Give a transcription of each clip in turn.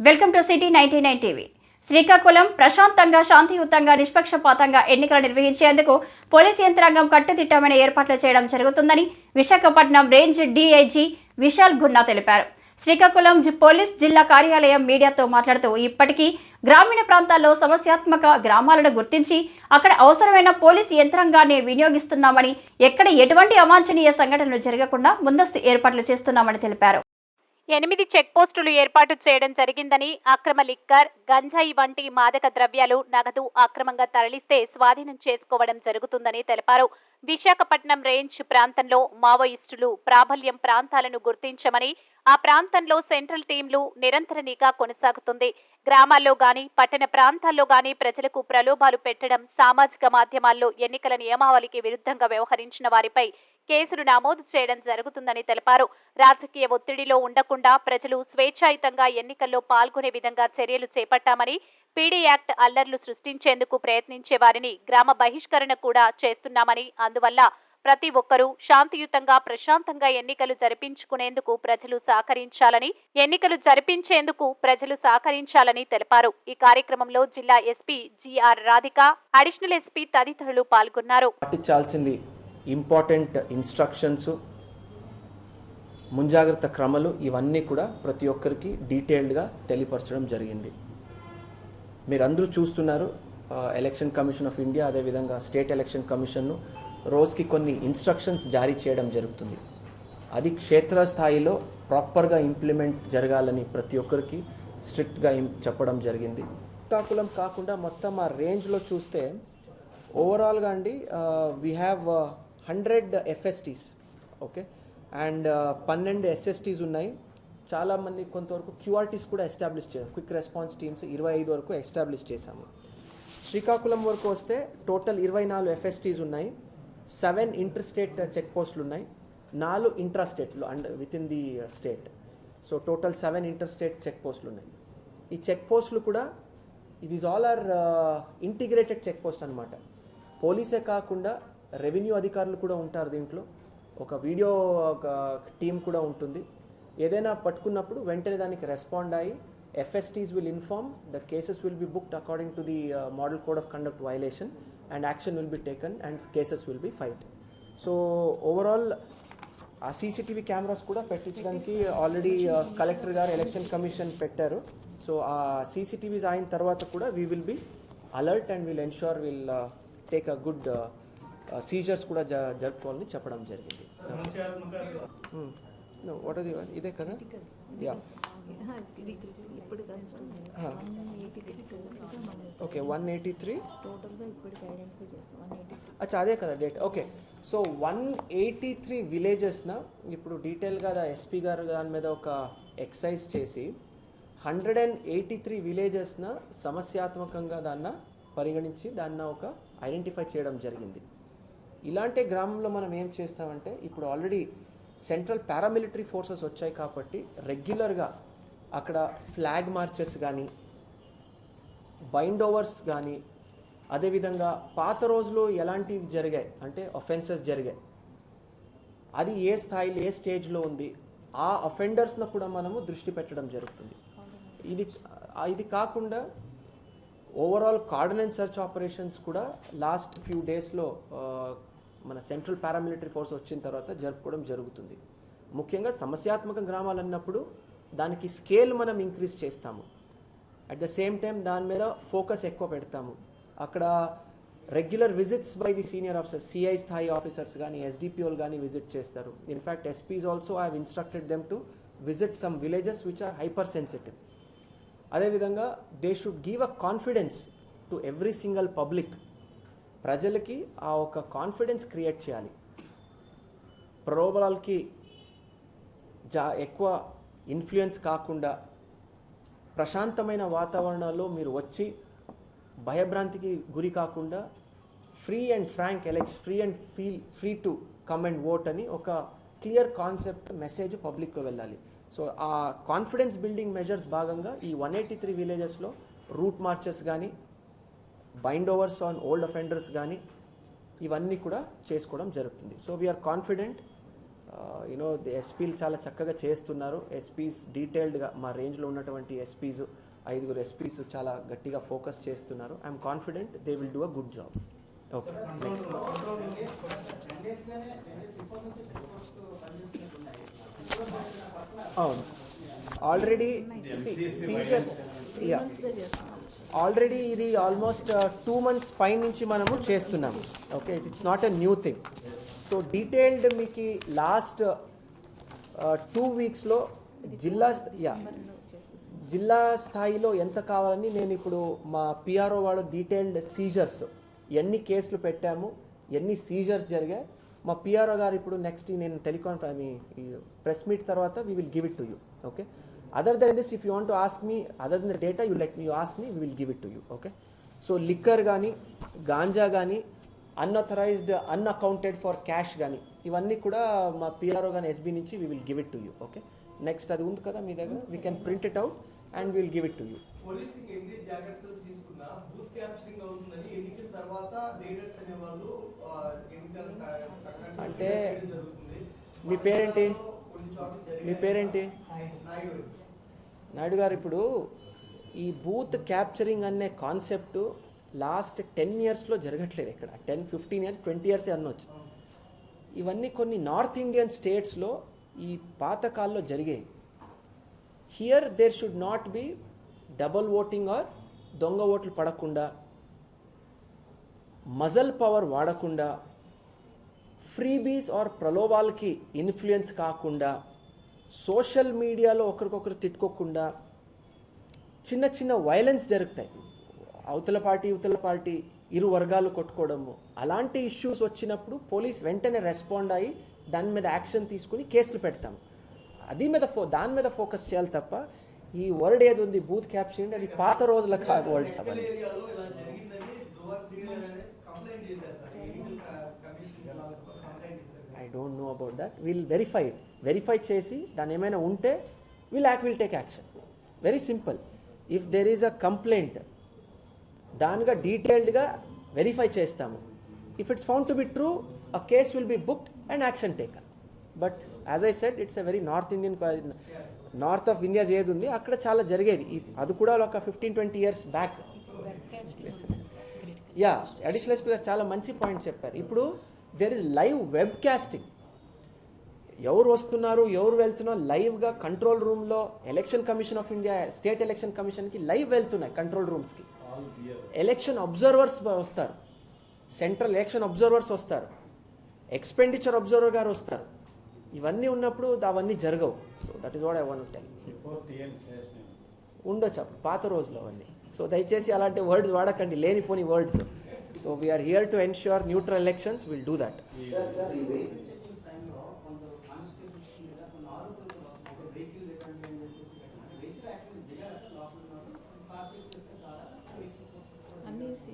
Welcome to city ninety nine TV. Srikakulam ప్రశాంతంగా శాంతియుతంగా నిష్పక్షపాతంగా ఎన్నికలు నిర్వహించేందుకు పోలీస్ యంత్రాంగం కట్టుదిట్టమైన ఏర్పాట్లు చేయడం జరుగుతుందని విశాఖపట్నం రేంజ్ డీఐజీ విశాల్ గున్నా తెలిపారు. శ్రీకాకుళం జి- పోలీస్ జిల్లా కార్యాలయం మీడియాతో మాట్లాడుతూ ఇప్పటికీ గ్రామీణ ప్రాంతాల్లో సమస్యాత్మక గ్రామాలను గుర్తించి అక్కడ అవసరమైన పోలీస్ యంత్రాంగాన్ని వినియోగిస్తున్నామని ఎక్కడ ఎటువంటి అవాంఛనీయ సంఘటనలు జరగకుండా ముందస్తు ఏర్పాట్లు చేస్తున్నామని తెలిపారు. ఎనిమిది చెక్ పోస్టులు ఏర్పాటు చేయడం జరిగిందని అక్రమ లిక్కర్ గంజాయి వంటి మాదక ద్రవ్యాలు నగదు అక్రమంగా తరలిస్తే స్వాధీనం చేసుకోవడం జరుగుతుందని తెలిపారు. విశాఖపట్నం రేంజ్ ప్రాంతంలో మావోయిస్టులు ప్రాబల్యం ప్రాంతాలను గుర్తించమని ఆ ప్రాంతంలో సెంట్రల్ టీంలు నిరంతర నిఘా కొనసాగుతుంది. గ్రామాల్లో గాని పట్టణ ప్రాంతాల్లో గాని ప్రజలకు ప్రలోభాలు పెట్టడం సామాజిక మాధ్యమాల్లో ఎన్నికల నియమావళికి విరుద్ధంగా వ్యవహరించిన వారిపై కేసులు నమోదు చేయడం జరుగుతుందని తెలిపారు. రాజకీయ ఒత్తిడిలో ఉండకుండా ప్రజలు స్వేచ్ఛాయుతంగా ఎన్నికల్లో పాల్గొనే విధంగా చర్యలు చేపట్టామని పీడీ యాక్ట్ అల్లర్లు సృష్టించేందుకు ప్రయత్నించే వారిని గ్రామ బహిష్కరణ కూడా చేస్తున్నామని అందువల్ల ప్రతి ఒక్కరూ శాంతియుతంగా ప్రశాంతంగా ఎన్నికలు జరిపించుకునేందుకు ప్రజలు సహకరించాలని ఎన్నికలు జరిపించేందుకు ప్రజలు సహకరించాలని తెలిపారు. ఈ కార్యక్రమంలో జిల్లా SP GR Radhika additional SP తదితరులు పాల్గొన్నారు. పాటించాల్సింది ఇంపార్టెంట్ ఇన్స్ట్రక్షన్స్ ముంజాగ్రత్త క్రమలు ఇవన్నీ కూడా ప్రతి ఒక్కరికి డీటెయిల్డ్గా తెలియపరచడం జరిగింది. మీరందరూ చూస్తున్నారు ఎలక్షన్ కమిషన్ ఆఫ్ ఇండియా అదేవిధంగా స్టేట్ ఎలక్షన్ కమిషన్ను రోజుకి కొన్ని ఇన్స్ట్రక్షన్స్ జారీ చేయడం జరుగుతుంది. అది క్షేత్రస్థాయిలో ప్రాపర్గా ఇంప్లిమెంట్ జరగాలని ప్రతి ఒక్కరికి స్ట్రిక్ట్గా చెప్పడం జరిగింది. శ్రీకాకుళం కాకుండా మొత్తం ఆ రేంజ్లో చూస్తే ఓవరాల్గా అండి we have hundred FSTs okay? And పన్నెండు ఎస్ఎస్టీస్ ఉన్నాయి. చాలామంది కొంతవరకు క్యూఆర్టీస్ కూడా ఎస్టాబ్లిష్ చేయాలి. క్విక్ రెస్పాన్స్ టీమ్స్ ఇరవై ఐదు వరకు ఎస్టాబ్లిష్ చేశాము. శ్రీకాకుళం వరకు వస్తే టోటల్ ఇరవై నాలుగు ఎఫ్ఎస్టీస్ ఉన్నాయి. సెవెన్ ఇంటర్ స్టేట్ చెక్ పోస్టులు ఉన్నాయి. నాలుగు intra స్టేట్లు and with in the state. So total seven inter state check పోస్టులు ఉన్నాయి. ఈ చెక్ పోస్టులు కూడా ఇది is all are integrated check post అనమాట పోలీసే కాకుండా రెవెన్యూ అధికారులు కూడా ఉంటారు దీంట్లో. ఒక వీడియో ఒక టీం కూడా ఉంటుంది. ఏదైనా పట్టుకున్నప్పుడు వెంటనే దానికి రెస్పాండ్ అయ్యి FSTs will inform the cases will be booked according to the model code of conduct violation and action will be taken and cases will be filed. So overall ఆ CCTV cameras కూడా పెట్టించడానికి already collector గారు election commission పెట్టారు. So ఆ CCTVs అయిన తర్వాత కూడా we will be alert and will ensure will take a good seizures కూడా జ జరుపుకోవాలని చెప్పడం జరిగింది. వాట్ అది ఇదే కదా? Ya okay one eighty three అచ్చా అదే కదా date okay so one eighty three విలేజెస్న ఇప్పుడు డీటెయిల్గా ఎస్పీ గారు దాని మీద ఒక ఎక్సైజ్ చేసి హండ్రెడ్ అండ్ ఎయిటీ త్రీ విలేజెస్న సమస్యాత్మకంగా దాన్న పరిగణించి దాన్న ఒక ఐడెంటిఫై చేయడం జరిగింది. ఇలాంటి గ్రామంలో మనం ఏం చేస్తామంటే ఇప్పుడు ఆల్రెడీ సెంట్రల్ పారామిలిటరీ ఫోర్సెస్ వచ్చాయి కాబట్టి రెగ్యులర్గా అక్కడ ఫ్లాగ్ మార్చెస్ కానీ బైండ్ ఓవర్స్ కానీ అదేవిధంగా పాత రోజుల్లో ఎలాంటివి జరిగాయి అంటే అఫెన్సెస్ జరిగాయి. అది ఏ స్థాయిలో ఏ స్టేజ్లో ఉంది ఆ అఫెండర్స్ను కూడా మనము దృష్టి పెట్టడం జరుగుతుంది. ఇది ఇది కాకుండా overall cordon and search operations కూడా లాస్ట్ ఫ్యూ డేస్లో మన సెంట్రల్ పారామిలిటరీ ఫోర్స్ వచ్చిన తర్వాత జరుపుకోవడం జరుగుతుంది. ముఖ్యంగా సమస్యాత్మక గ్రామాలు అన్నప్పుడు దానికి స్కేల్ మనం ఇంక్రీజ్ చేస్తాము. అట్ ద సేమ్ టైం దాని మీద ఫోకస్ ఎక్కువ పెడతాము. అక్కడ regular visits by the senior officers CI స్థాయి ఆఫీసర్స్ కానీ ఎస్డిపిఓలు కానీ విజిట్ చేస్తారు. In fact SPs also I instructed them to visit some villages which are hyper sensitive అదేవిధంగా they should give a confidence to every single public ప్రజలకి ఆ ఒక confidence create చేయాలి. ప్రలోభాలకి జా ఎక్కువ ఇన్ఫ్లుయెన్స్ కాకుండా ప్రశాంతమైన వాతావరణాల్లో మీరు వచ్చి భయభ్రాంతికి గురి కాకుండా free and frank election free and feel free to come and vote అని ఒక క్లియర్ కాన్సెప్ట్ మెసేజ్ పబ్లిక్కి వెళ్ళాలి. సో ఆ కాన్ఫిడెన్స్ బిల్డింగ్ మెజర్స్ భాగంగా ఈ వన్ ఎయిటీ త్రీ విలేజెస్లో రూట్ మార్చెస్ కానీ bind overs on old offenders కానీ ఇవన్నీ కూడా చేసుకోవడం జరుగుతుంది. సో వీఆర్ కాన్ఫిడెంట్ యూనో ఎస్పీలు చాలా చక్కగా చేస్తున్నారు. ఎస్పీస్ డీటెయిల్డ్గా మా రేంజ్లో ఉన్నటువంటి ఎస్పీస్ ఐదుగురు ఎస్పీస్ చాలా గట్టిగా ఫోకస్ చేస్తున్నారు. I'm confident they will do a good job okay అవును. ఆల్రెడీ సీజర్స్ యా ఆల్రెడీ ఇది ఆల్మోస్ట్ టూ మంత్స్ పై నుంచి మనము చేస్తున్నాము. Okay it's not a new thing so detailed మీకు లాస్ట్ టూ వీక్స్లో జిల్లా యా జిల్లా స్థాయిలో ఎంత కావాలని నేను ఇప్పుడు మా పిఆర్ఓ వాళ్ళు డీటెయిల్డ్ సీజర్స్ ఎన్ని కేసులు పెట్టాము ఎన్ని సీజర్స్ జరిగాయి. మా పిఆర్ఓ గారు ఇప్పుడు నెక్స్ట్ నేను టెలికాన్ ప్రెస్ మీట్ తర్వాత we will give it to you okay other than this if you want to ask me other than the data you let me you ask me we will give it to you okay so liquor కానీ గాంజా కానీ అన్అథరైజ్డ్ unaccounted for cash కానీ ఇవన్నీ కూడా మా PRO కానీ SB నుంచి we will give it to you okay next అది ఉంది కదా మీ దగ్గర? We can print it out and will give it to you అంటే. మీ పేరేంటి? మీ పేరేంటి? నాయుడు గారు ఇప్పుడు ఈ బూత్ క్యాప్చరింగ్ అనే కాన్సెప్ట్ లాస్ట్ టెన్ ఇయర్స్లో జరగట్లేదు ఇక్కడ. Ten fifteen years twenty years అనొచ్చు. ఇవన్నీ కొన్ని నార్త్ ఇండియన్ స్టేట్స్లో ఈ పాతకాల్లో జరిగాయి here there should not be double voting or దొంగ ఓట్లు పడకుండా మజల్ పవర్ వాడకుండా ఫ్రీబీస్ ఆర్ ప్రలోభాలకి ఇన్ఫ్లుయెన్స్ కాకుండా సోషల్ మీడియాలో ఒకరికొకరు తిట్టుకోకుండా చిన్న చిన్న వైలెన్స్ జరుగుతాయి. అవతల పార్టీ ఇవతల పార్టీ ఇరు వర్గాలు కొట్టుకోవడము. అలాంటి ఇష్యూస్ వచ్చినప్పుడు పోలీస్ వెంటనే రెస్పాండ్ అయ్యి దాని మీద యాక్షన్ తీసుకుని కేసులు పెడతాం అది మీద ఫో దాని మీద ఫోకస్ చేయాలి తప్ప ఈ వర్డ్ ఏది ఉంది బూత్ క్యాప్షన్ అది పాత రోజుల వర్డ్స్ మెడికల్ అవన్నీ ఏరియాలో ఇలా జరిగిందని దువార్ శ్రీధర్ అనే కంప్లైంట్ చేశారు. సార్ ఎన్నికల క- కమిషన్ కంప్లైంట్ చేశారు. I don't know about that will verify verify చేసి దాని ఏమైనా ఉంటే will yuck will take action very simple if there is a complaint దానిగా డీటెయిల్డ్గా వెరిఫై చేస్తాము. If it's found to be true a case will be booked and action taken but as I said it's a very north Indian north of India's ఏది ఉంది అక్కడ చాలా జరిగేది. అది కూడా ఒక fifteen twenty years back yeah additional SP గారు చాలా మంచి పాయింట్ చెప్పారు. ఇప్పుడు there is live web casting ఎవరు వస్తున్నారు ఎవరు వెళ్తున్నారు లైవ్గా కంట్రోల్ రూమ్లో election commission of India state election కమిషన్కి లైవ్ వెళ్తున్నాయి కంట్రోల్ రూమ్స్కి ఎలక్షన్ అబ్జర్వర్స్ వస్తారు. సెంట్రల్ ఎలక్షన్ అబ్జర్వర్స్ వస్తారు. ఎక్స్పెండిచర్ అబ్జర్వర్ గారు వస్తారు. ఇవన్నీ ఉన్నప్పుడు అవన్నీ జరగవు. So that is what I want tell ఉండొచ్చు. అప్పుడు పాత రోజులు అవన్నీ. సో దయచేసి అలాంటి వర్డ్స్ వాడకండి. లేనిపోని words so we are here to ensure neutral elections will do that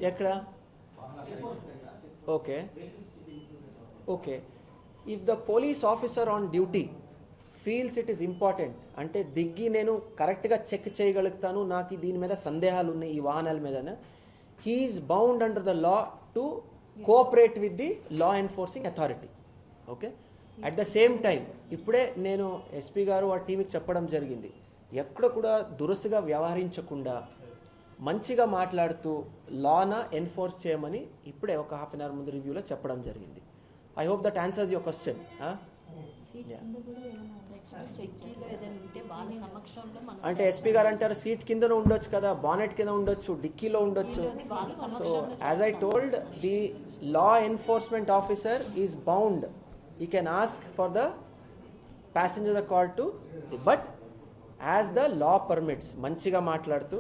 ఎక్కడ? Okay. Okay. If the police officer on duty feels it is important అంటే దిగ్గి నేను కరెక్ట్గా చెక్ చేయగలుగుతాను నాకు దీని మీద సందేహాలు ఉన్నాయి ఈ వాహనాల మీద he is bound under the law to cooperate with the law enforcing authority okay? At the same time ఇప్పుడే నేను ఎస్పీ గారు ఆ టీవీకి చెప్పడం జరిగింది. ఎక్కడ కూడా దురుసుగా వ్యవహరించకుండా మంచిగా మాట్లాడుతూ లాన ఎన్ఫోర్స్ చేయమని ఇప్పుడే ఒక హాఫ్ అన్ అవర్ ముందు రివ్యూలో చెప్పడం జరిగింది. I hope that answers your question అంటే ఎస్పీ గారు అంటారు సీట్ కింద ఉండొచ్చు కదా బానెట్ కింద ఉండొచ్చు డిక్కీలో ఉండొచ్చు. So as I told the law enforcement officer is bound he can ask for the passenger the call to but as the law permits మంచిగా మాట్లాడుతూ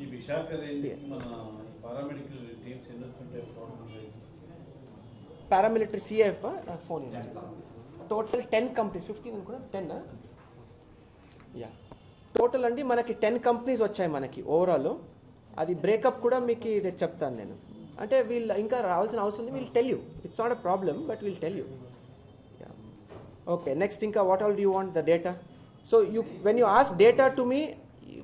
ఈ విశాఖ మన పారామెడికల్ టీమ్స్ ఎన్ని వస్తుంటాయి పారామిలిటరీ సిఎఫ్ నాకు phone total ten companies fifteen అనుకున్నా ten yeah total అండి మనకి టెన్ కంపెనీస్ వచ్చాయి మనకి ఓవరాల్ అది బ్రేకప్ కూడా మీకు రేపు చెప్తాను నేను. అంటే వీళ్ళు ఇంకా రావాల్సిన అవసరం ఉంది. We'll tell you it's not a problem but we'll tell you okay next ఇంకా what all you want the data so you when you ask data to me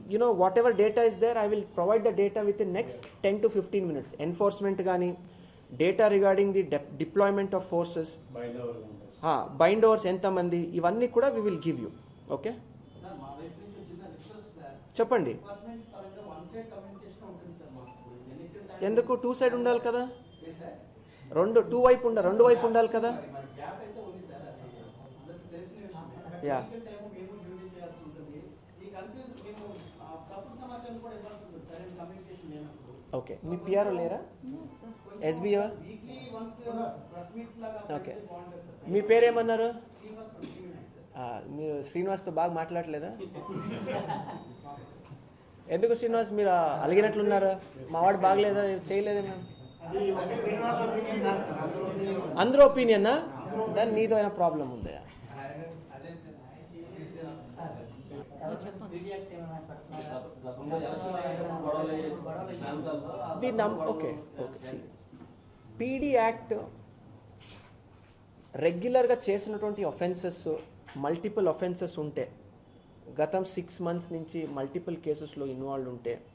you know whatever data is there i will provide the data within next 10 to 15 minutes. Enforcement కానీ data regarding the de- deployment of forces. బయట వరకు ఉంటాయి bind overs ఎంతమంది ఇవన్నీ కూడా we will give you okay చెప్పండి. Time ఎందుకు two side ఉండాలి కదా? రెండు టూ వైపు ఉండాలి రెండు వైపు ఉండాలి కదా? మరి మరి గ్యాప్ అయితే ఉంది సార్ అది అందరికి తెలిసిన విషయమే యా. ఎన్నికల టైం మేము డ్యూటీ చేయాల్సి ఉంటుంది ఈ కన్ఫ్యూజ్ మేము ఆ, తప్పుడు సమాచారం కూడా ఇవ్వాల్సి ఉంటుంది సరైన కమ్యూనికేషన్ లేనప్పుడు ఓకే మీ పిఆర్ లేరా? SBO okay. మీ పేరేమన్నారు? మీరు శ్రీనివాస్తో బాగా మాట్లాడలేదా? ఎందుకు శ్రీనివాస్ మీరు ఆ, అలిగినట్లున్నారు మావాడు బాగలేదా? చేయలేదే మేము? అందరూ ఒపీనియన్నా దాని నీతో అయినా ప్రాబ్లం ఉందా? ది నమ్ ఓకే ఓకే పీడీ యాక్ట్ రెగ్యులర్గా చేసినటువంటి ఒఫెన్సెస్ మల్టిపుల్ ఒఫెన్సెస్ ఉంటే గతం సిక్స్ మంత్స్ నుంచి మల్టిపుల్ కేసెస్లో ఇన్వాల్వ్ ఉంటే